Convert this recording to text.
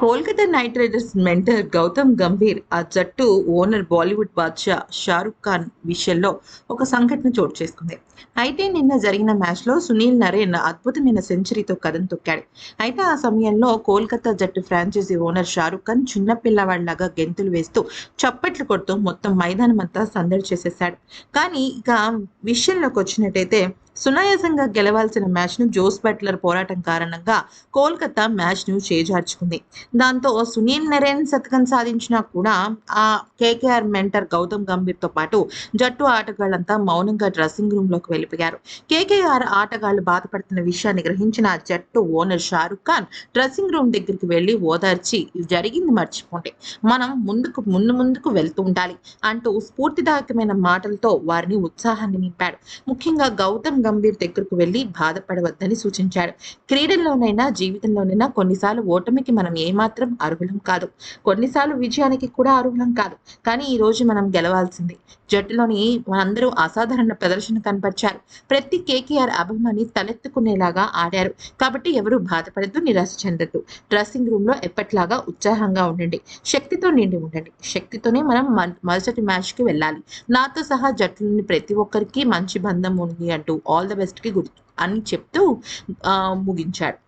Kolkata Knight Riders mentor Gautam Gambhir ఆ జట్టు owner Bollywood Badshah Shahrukh Khan విషయంలో ఒక సంఘటన చోటు చేసుకుంది. అయితే నిన్న జరిగిన మ్యాచ్లో సునీల్ నరేన్ అద్భుతమైన సెంచరీతో కథను తొక్కాడు. అయితే ఆ సమయంలో కోల్కతా జట్టు ఫ్రాంచైజీ ఓనర్ షారుఖ్ ఖాన్ చిన్న పిల్లవాడిలాగా గెంతులు వేస్తూ చప్పట్లు కొడుతూ మొత్తం మైదానం అంతా సందడి చేసేశాడు. కానీ ఇక విషయంలోకి వచ్చినట్టయితే సునాయాసంగా గెలవాల్సిన మ్యాచ్ను జోస్ బట్లర్ పోరాటం కారణంగా కోల్కతా మ్యాచ్ను చేజార్చుకుంది. దాంతో సునీల్ నరేన్ శతకం సాధించినా కూడా ఆ కేకేఆర్ మెంటర్ గౌతమ్ గంభీర్తో పాటు జట్టు ఆటగాళ్ళంతా మౌనంగా డ్రెస్సింగ్ రూమ్లోకి వెళ్ళిపోయారు. కేకేఆర్ ఆటగాళ్ళు బాధపడుతున్న విషయాన్ని గ్రహించిన ఆ జట్టు owner Shahrukh Khan dressing room దగ్గరికి వెళ్ళి ఓదార్చి "ఇది జరిగింది మర్చిపోండి. మనం ముందుకు ముందు ముందుకు వెళ్తూ ఉండాలి అంటూ స్ఫూర్తిదాయకమైన మాటలతో వారిని ఉత్సాహాన్ని నింపాడు. ముఖ్యంగా గౌతమ్ గంభీర్ దగ్గరకు వెళ్ళి బాధపడవద్దని సూచించాడు. క్రీడల్లోనైనా జీవితంలోనైనా కొన్నిసార్లు ఓటమికి మనం ఏమాత్రం అర్హులం కాదు. కొన్నిసార్లు విజయానికి కూడా అర్హులం కాదు. కానీ ఈ రోజు మనం గెలవాల్సింది. జట్టులోని అందరూ అసాధారణ ప్రదర్శన కనపరిచారు. ప్రతి కేకేఆర్ అభిమాని తలెత్తుకునేలాగా ఆడారు. కాబట్టి ఎవరు బాధపడద్దు నిరాశ చెందద్దు. డ్రెస్సింగ్ రూమ్లో ఎప్పట్లాగా ఉత్సాహంగా ఉండండి. శక్తితో నిండి ఉండండి. శక్తితోనే మనం మొదటి మరుసటి మ్యాచ్కి వెళ్ళాలి. నాతో సహా జట్టులోని ప్రతి ఒక్కరికి మంచి బంధం ఉంది అంటూ ఆల్ ద బెస్ట్కి గుర్తు అని చెప్తూ ఆ, ముగించాడు.